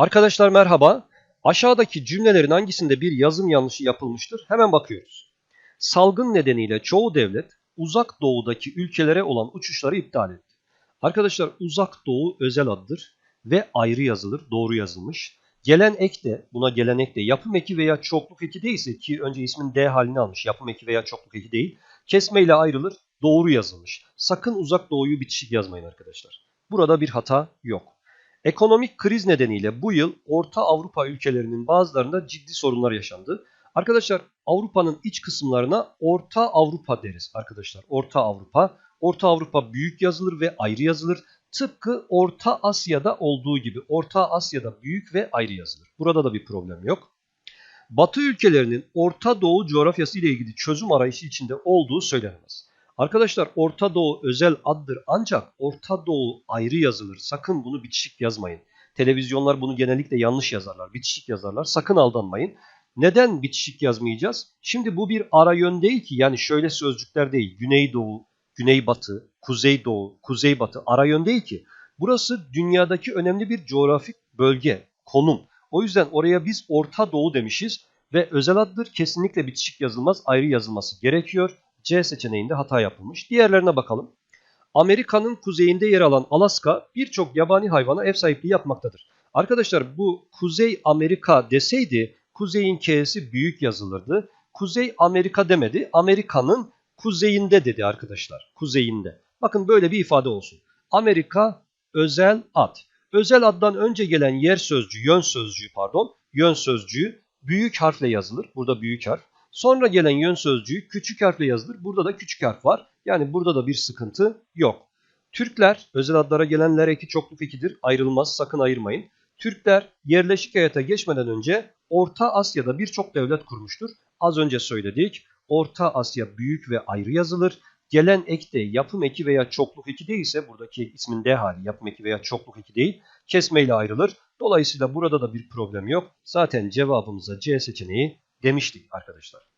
Arkadaşlar merhaba. Aşağıdaki cümlelerin hangisinde bir yazım yanlışı yapılmıştır? Hemen bakıyoruz. Salgın nedeniyle çoğu devlet uzak doğudaki ülkelere olan uçuşları iptal etti. Arkadaşlar uzak doğu özel adıdır ve ayrı yazılır, doğru yazılmış. Gelen ek de, buna gelen ek de yapım eki veya çokluk eki değilse ki önce ismin D halini almış, yapım eki veya çokluk eki değil. Kesmeyle ayrılır, doğru yazılmış. Sakın uzak doğuyu bitişik yazmayın arkadaşlar. Burada bir hata yok. Ekonomik kriz nedeniyle bu yıl Orta Avrupa ülkelerinin bazılarında ciddi sorunlar yaşandı. Arkadaşlar Avrupa'nın iç kısımlarına Orta Avrupa deriz arkadaşlar. Orta Avrupa. Orta Avrupa büyük yazılır ve ayrı yazılır. Tıpkı Orta Asya'da olduğu gibi Orta Asya'da büyük ve ayrı yazılır. Burada da bir problem yok. Batı ülkelerinin Orta Doğu coğrafyası ile ilgili çözüm arayışı içinde olduğu söylenemez. Arkadaşlar Orta Doğu özel addır ancak Orta Doğu ayrı yazılır. Sakın bunu bitişik yazmayın. Televizyonlar bunu genellikle yanlış yazarlar. Bitişik yazarlar. Sakın aldanmayın. Neden bitişik yazmayacağız? Şimdi bu bir ara yön değil ki. Yani şöyle sözcükler değil. Güneydoğu, Güneybatı, Kuzeydoğu, Kuzeybatı ara yön değil ki. Burası dünyadaki önemli bir coğrafik bölge, konum. O yüzden oraya biz Orta Doğu demişiz ve özel addır kesinlikle bitişik yazılmaz, ayrı yazılması gerekiyor. C seçeneğinde hata yapılmış. Diğerlerine bakalım. Amerika'nın kuzeyinde yer alan Alaska birçok yabani hayvana ev sahipliği yapmaktadır. Arkadaşlar bu Kuzey Amerika deseydi kuzeyin K'si büyük yazılırdı. Kuzey Amerika demedi. Amerika'nın kuzeyinde dedi arkadaşlar. Kuzeyinde. Bakın böyle bir ifade olsun. Amerika özel ad. Özel addan önce gelen yer sözcüğü, yön sözcüğü pardon, yön sözcüğü büyük harfle yazılır. Burada büyük harf. Sonra gelen yön sözcüğü küçük harfle yazılır. Burada da küçük harf var. Yani burada da bir sıkıntı yok. Türkler, özel adlara gelenler eki çokluk ekidir. Ayrılmaz, sakın ayırmayın. Türkler yerleşik hayata geçmeden önce Orta Asya'da birçok devlet kurmuştur. Az önce söyledik. Orta Asya büyük ve ayrı yazılır. Gelen ek de yapım eki veya çokluk eki değilse buradaki ismin D hali yapım eki veya çokluk eki değil kesmeyle ayrılır. Dolayısıyla burada da bir problem yok. Zaten cevabımıza C seçeneği demiştik arkadaşlar.